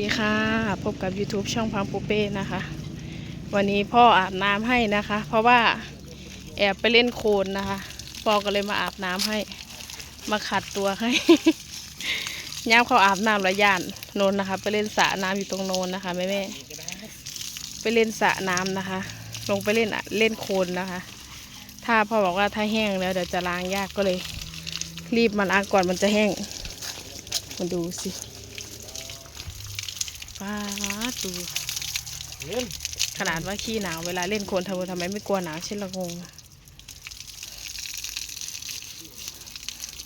ดีค่ะ พบกับ YouTube ช่องพังปูเป้นะคะ วันนี้พ่ออาบน้ำให้นะคะ เพราะว่าแอบไปเล่นโคลนนะคะ พ่อก็เลยมาอาบน้ำให้ มาขัดตัวให้ย่ามเขาอาบน้ำระยานโนนนะคะ ไปเล่นสระน้ำอยู่ตรงโนนนะคะแม่แม่ไปเล่นสระน้ำนะคะ ลงไปเล่นเล่นโคลนนะคะ ถ้าพ่อบอกว่าถ้าแห้งแล้วเดี๋ยวจะล้างยากก็เลย รีบมาล้างก่อนมันจะแห้งมาดูสิ ป้าดดูขนาดว่าขี้หนาวเวลาเล่นโคลนทำไมทำไมไม่กลัวหนาวเช่นละงง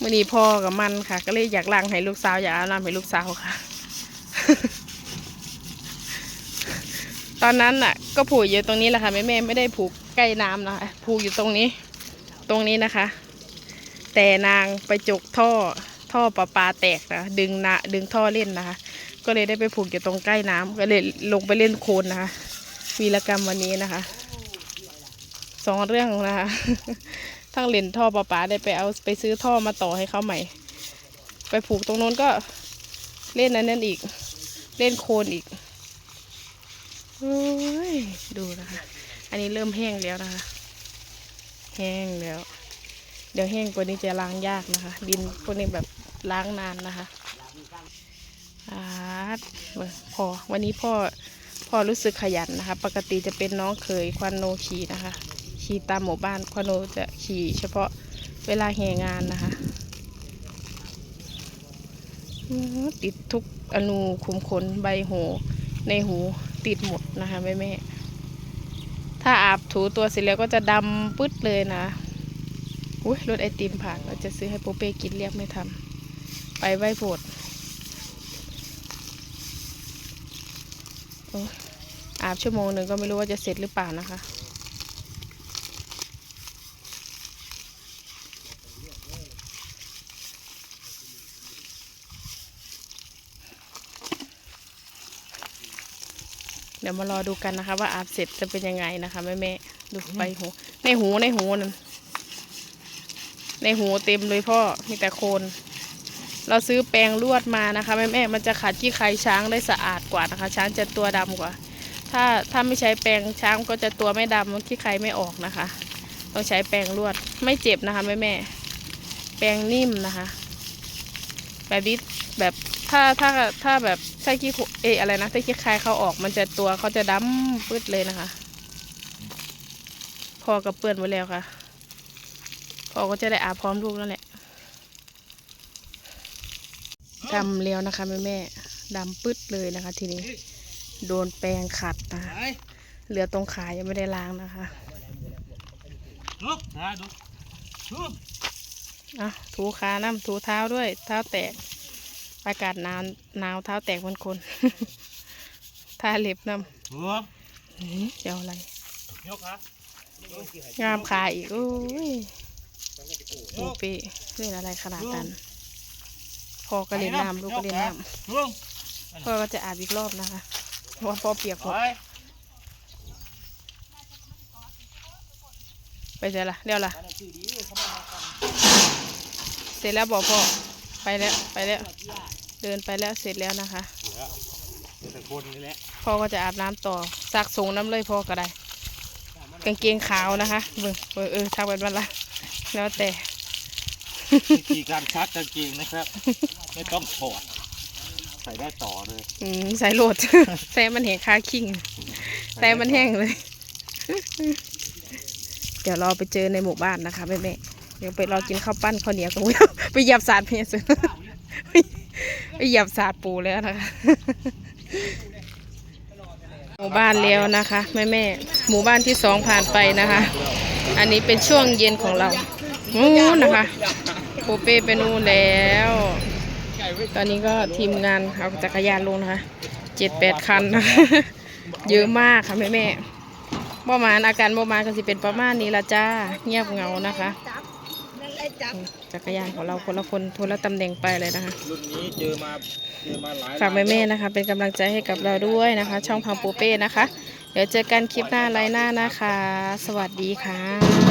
มื่อนี้พ่อกับมันค่ะ ก็เลยอยากล้างให้ลูกสาวอยากอาบน้ำให้ลูกสาวค่ะ ตอนนั้นน่ะ ก็ผูกอยู่ตรงนี้แหละค่ะแม่แม่ไม่ได้ผูกใกล้น้ำนะคะผูกอยู่ตรงนี้ ตรงนี้นะคะ แต่นางไปจกท่อท่อประปาแตกนะดึงนะดึงท่อเล่นนะคะ ก็เลยได้ไปผูกอยู่ตรงใกล้น้ำก็เลยลงไปเล่นโคลนนะคะวีรกรรมวันนี้นะคะสองเรื่องนะคะทั้งเล่นท่อประปาได้ไปเอาไปซื้อท่อมาต่อให้เขาใหม่ ไปผูกตรงโน้นก็เล่นนั้นนั่นอีก เล่นโคลนอีกโอ้ยดูนะคะ อันนี้เริ่มแห้งแล้วนะคะ แห้งแล้ว เดี๋ยวแห้งกว่านี้จะล้างยากนะคะ ดินพวกนี้แบบล้างนานนะคะาพอวันนี้พ่อพ่อรู้สึกขยันนะคะ ปกติจะเป็นน้องเคยควันโนขี่นะคะ ขี่ตามหมู่บ้านควันโนจะขี่เฉพาะเวลาแห่งานนะคะ ติดทุกอนูขุมขนใบหู ในหูติดหมดนะคะแม่แม่ถ้าอาบถูตัวเสร็จแล้วก็จะดำปึ๊ดเลยนะอุ้ยรถไอติมผ่านเราจะซื้อให้โปเป้กินเรียกไม่ทำไปไหว้โพด อ้ยอาบชั่วโมงหนึ่งก็ไม่รู้ว่าจะเสร็จหรือเปล่านะคะเดี๋ยวมารอดูกันนะคะ ว่าอาบเสร็จจะเป็นยังไงนะคะแม่แม่ๆดูใบหูในหูในหูนั่นในหูเต็มเลยพ่อมีแต่โคน เราซื้อแปรงลวดมานะคะแม่แม่มันจะขัดขี้ไครช้างได้สะอาดกว่านะคะ ช้างจะตัวดำกว่า ถ้าถ้าไม่ใช้แปรงช้างก็จะตัวไม่ดำขี้ไครไม่ออกนะคะ ต้องใช้แปรงลวดไม่เจ็บนะคะแม่แม่แปรงนิ่มนะคะ แบบนี้แบบถ้าถ้าถ้าแบบถ้าขี้เอะอะไรนะถ้าขี้ไครเขาออกมันจะตัวเขาจะดำปืดเลยนะคะ พอกับเปื้อนไว้แล้วค่ะ พอก็จะได้อาบพร้อมลูกนั่นแหละ ดำเลี้ยวนะคะแม่แม่ๆดำปึ๊ดเลยนะคะ ทีนี้ โดนแปรงขัดนะไปเหลือตรงขายังไม่ได้ล้างนะคะลุกนะดูลุกอะถูขาน้ำถูเท้าด้วย เท้าแตก อากาศหนาวหนาวเท้าแตกเหมันคนทาเล็บน้ำหัวหือเจ้าอะไรยกครับงามขาอีกโอ้ยโอเปเล่นอะไรขนาดนั้น พ่อก็เล่นน้ำลูกก็เล่นน้ำลุกพ่อก็จะอาบอีกรอบนะคะเพราะว่าพ่อเปียกหมไปดไปเสร็จละเดี๋ยวละเสร็จแล้วบอกพ่อไปแล้วไปแล้ว เดินไปแล้วเสร็จแล้วนะคะแต่คนนี่แหละพ่อก็จะอาบน้ำต่อซักส่งน้ำเลยพ่อก็ได้ กางเกงขาวนะคะเบิ่งเออเออทักเป็นวันละแล้วแต่ วิธีการคัดกางเกงนะครับ ไม่ต้องถอดใส่ได้ต่อเลยอืมใส่โหลด ใส่มันแห้งคาคิงใส่มันแห้งเลย เดี๋ยวเราไปเจอในหมู่บ้านนะคะแม่แม่เดี๋ยวไปรอกินข้าวปั้นข้าวเหนียวกันไปหยียบสาดเพียสุไปหยียบสาดปูแล้วนะคะหมู่บ้านแล้วนะคะแม่แม่หมู่บ้านที่สองผ่านไปนะคะ อันนี้เป็นช่วงเย็นของเรานู้นะคะ โปเป้ไปนู่นแล้ว ตอนนี้ก็ทีมงานเอาจักรยานลงนะคะเจ็ดแปดคันนะคะเยอะมากค่ะแม่แม่ๆบ่มาอาการบ่มาก็สิเป็นประมาณนี้ละจ้า เงียบเหงานะคะ จักรยานของเราคนละคนคนละตำแหน่งไปเลยนะคะรุ่นนี้เจอมาเจอมาหลายฝากแม่แม่ๆนะคะ เป็นกำลังใจให้กับเราด้วยนะคะ ช่องพังปูเป้นะคะ เดี๋ยวเจอกันคลิปหน้าไลน์หน้านะคะ สวัสดีค่ะ